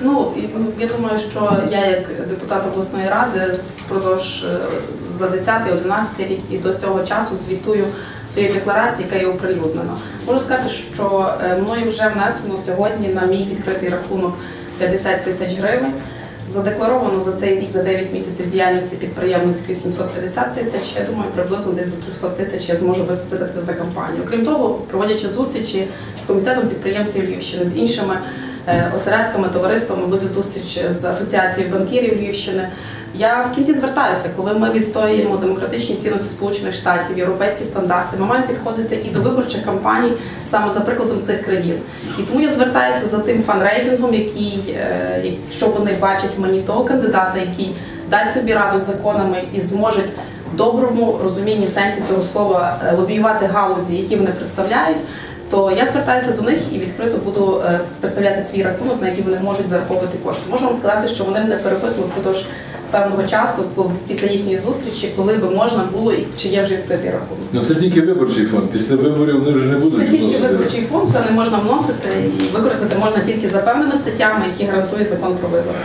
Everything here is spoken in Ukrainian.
Ну, ну, я думаю, що я як депутат обласної ради впродовж е, за 10-11 рік і до цього часу звітую свої декларації, яка є оприлюднена. Можу сказати, що е, мною вже внесено сьогодні на мій відкритий рахунок 50 тисяч гривень. Задекларовано за цей рік за 9 місяців діяльності підприємницької 750 тисяч. Я думаю, приблизно десь до 300 тисяч я зможу виплатити за кампанію. Крім того, проводячи зустрічі з комітетом підприємців Львівщини, з іншими осередками, товариствами, буде зустріч з асоціацією банкірів Львівщини. Я в кінці звертаюся, коли ми відстоюємо демократичні цінності Сполучених Штатів, європейські стандарти. Ми маємо підходити і до виборчих кампаній саме за прикладом цих країн. І тому я звертаюся за тим фанрейзингом, який, е, якщо вони бачать в мені того кандидата, який дасть собі раду з законами і зможе в доброму розумінні сенсі цього слова е, лобіювати галузі, які вони представляють. То я звертаюся до них і відкрито буду е, представляти свій рахунок, на який вони можуть зараховувати кошти. Можу вам сказати, що вони мене перепитували впродовж певного часу, коли після їхньої зустрічі, коли би можна було і чи є вже відкритий рахунок. Ну це тільки виборчий фонд. Після виборів вони вже не Це будуть тільки виборчий фонд, та не можна вносити і використати можна тільки за певними статтями, які гарантує закон про вибори.